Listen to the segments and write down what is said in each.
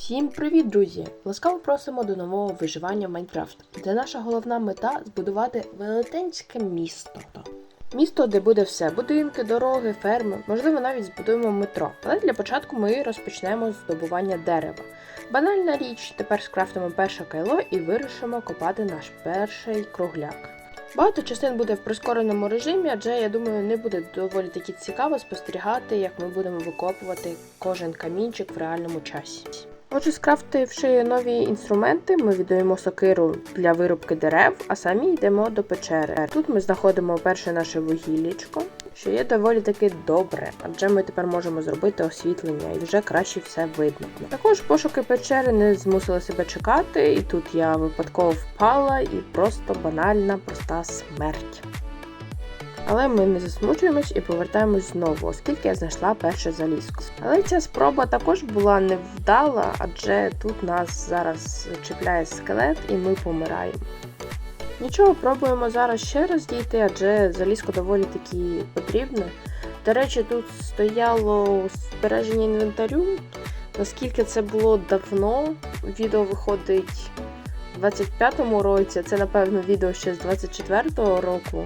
Всім привіт, друзі! Ласкаво просимо до нового виживання в Майнкрафт, де наша головна мета збудувати велетенське місто. Місто, де буде все: будинки, дороги, ферми, можливо, навіть збудуємо метро. Але для початку ми розпочнемо здобування дерева. Банальна річ, тепер скрафтимо перше кайло і вирішимо копати наш перший кругляк. Багато частин буде в прискореному режимі, адже я думаю, не буде доволі таки цікаво спостерігати, як ми будемо викопувати кожен камінчик в реальному часі. Отже, скрафтивши нові інструменти, ми віддаємо сокиру для вирубки дерев, а самі йдемо до печери. Тут ми знаходимо перше наше вугіллячко, що є доволі таки добре, адже ми тепер можемо зробити освітлення і вже краще все видно. Також пошуки печери не змусили себе чекати, і тут я випадково впала і просто банальна, проста смерть. Але ми не засмучуємось і повертаємось знову, оскільки я знайшла перше залізко. Але ця спроба також була невдала, адже тут нас зараз чіпляє скелет і ми помираємо. Нічого, пробуємо зараз ще раз дійти, адже залізко доволі таки потрібне. До речі, тут стояло збереження інвентарю. Наскільки це було давно, відео виходить в 25-му році, це, напевно, відео ще з 24-го року.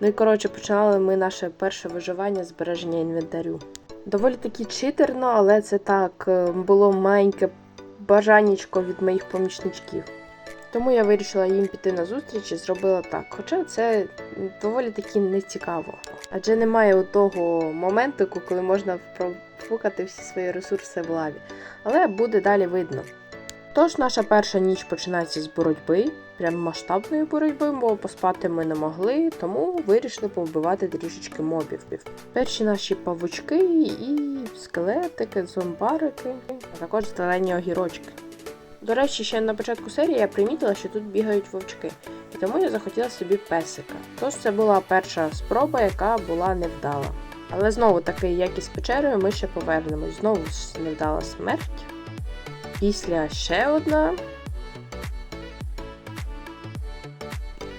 Ну і коротше, починали ми наше перше виживання збереження інвентарю. Доволі таки читерно, але це так е, було маленьке бажаннячко від моїх помічничків. Тому я вирішила їм піти на зустріч і зробила так. Хоча це доволі таки нецікаво. Адже немає того моменту, коли можна профукати всі свої ресурси в лаві. Але буде далі видно. Тож наша перша ніч починається з боротьби, прям масштабної боротьби, бо поспати ми не могли, тому вирішили повбивати трішечки мобів. Перші наші павучки і скелетики, зомбарики, а також зелені огірочки. До речі, ще на початку серії я примітила, що тут бігають вовчки, і тому я захотіла собі песика. Тож це була перша спроба, яка була невдала. Але знову таки, як і з печерою, ми ще повернемось. Знову ж невдала смерть. Після ще одна.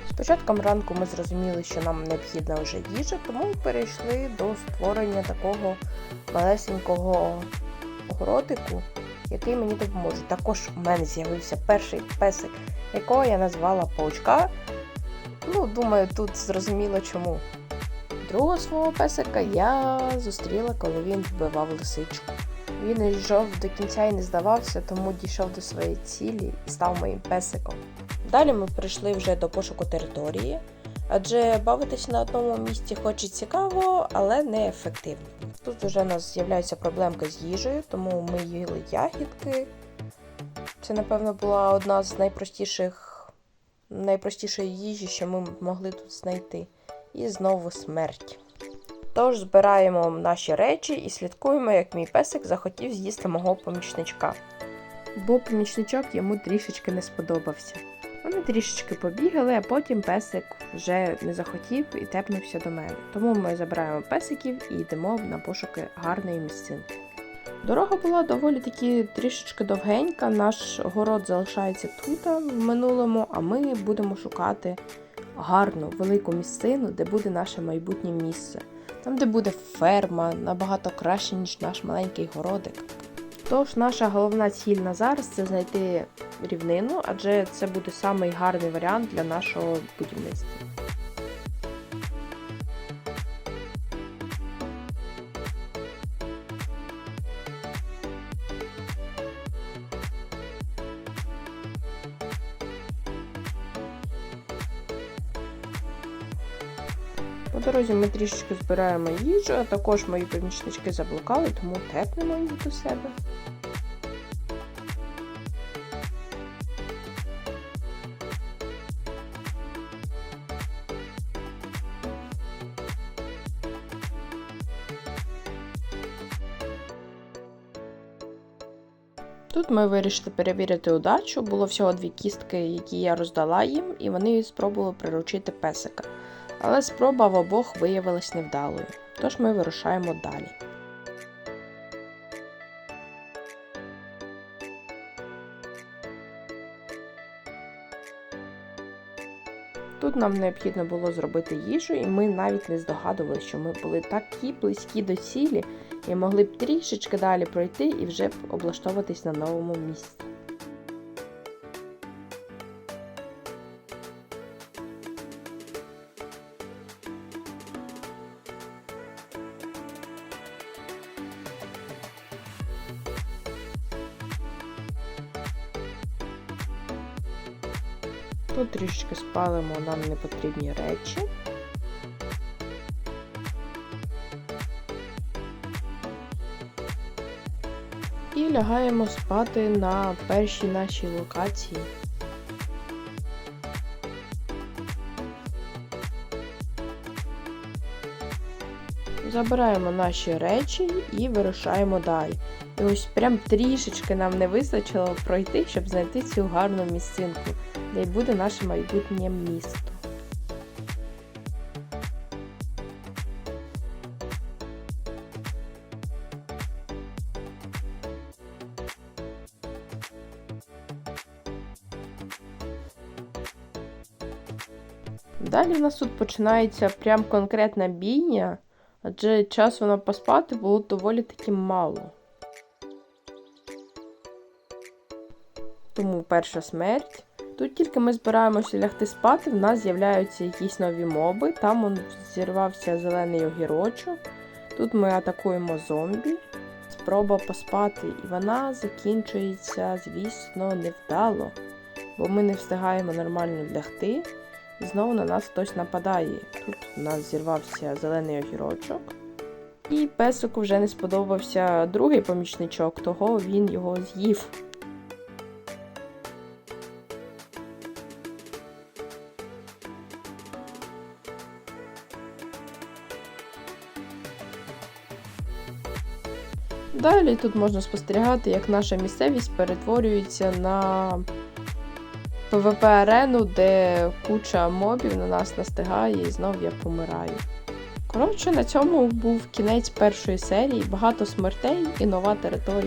З початком ранку ми зрозуміли, що нам необхідна вже їжа, тому перейшли до створення такого малесенького городику, який мені допоможе. Також у мене з'явився перший песик, якого я назвала паучка. Ну, думаю, тут зрозуміло чому. Другого свого песика я зустріла, коли він вбивав лисичку. Він йшов до кінця і не здавався, тому дійшов до своєї цілі і став моїм песиком. Далі ми прийшли вже до пошуку території, адже бавитись на одному місці хоч і цікаво, але не ефективно. Тут вже у нас з'являються проблемки з їжею, тому ми їли ягідки. Це, напевно, була одна з найпростіших, найпростішої їжі, що ми могли тут знайти. І знову смерть. Тож збираємо наші речі і слідкуємо, як мій песик захотів з'їсти мого помічничка. Бо помічничок йому трішечки не сподобався. Вони трішечки побігали, а потім песик вже не захотів і тепнувся до мене. Тому ми забираємо песиків і йдемо на пошуки гарної місцинки. Дорога була доволі таки трішечки довгенька, наш город залишається тут в минулому, а ми будемо шукати гарну велику місцину, де буде наше майбутнє місце. Там, де буде ферма, набагато краще, ніж наш маленький городик. Тож наша головна ціль на зараз це знайти рівнину, адже це буде самий гарний варіант для нашого будівництва. По дорозі ми трішечки збираємо їжу, а також мої помічнички заблукали, тому тепнемо їх до себе. Тут ми вирішили перевірити удачу. Було всього дві кістки, які я роздала їм, і вони спробували приручити песика. Але спроба в обох виявилась невдалою, тож ми вирушаємо далі. Тут нам необхідно було зробити їжу, і ми навіть не здогадувалися, що ми були такі близькі до цілі, і могли б трішечки далі пройти і вже б облаштовуватись на новому місці. Тут трішечки спалимо нам непотрібні речі. І лягаємо спати на першій нашій локації. Забираємо наші речі і вирушаємо далі. І ось прям трішечки нам не вистачило пройти, щоб знайти цю гарну місцинку, де й буде наше майбутнє місто. Далі в нас тут починається прям конкретна бійня, адже часу на поспати було доволі таки мало. Тому перша смерть. Тут тільки ми збираємося лягти спати, в нас з'являються якісь нові моби. Там он зірвався зелений огірочок. Тут ми атакуємо зомбі. Спроба поспати, і вона закінчується, звісно, невдало, бо ми не встигаємо нормально лягти. І знову на нас хтось нападає. Тут у нас зірвався зелений огірочок. І песику вже не сподобався другий помічничок, того він його з'їв. Далі тут можна спостерігати, як наша місцевість перетворюється на пвп арену, де куча мобів на нас настигає і знов я помираю. Коротше, на цьому був кінець першої серії, багато смертей і нова територія.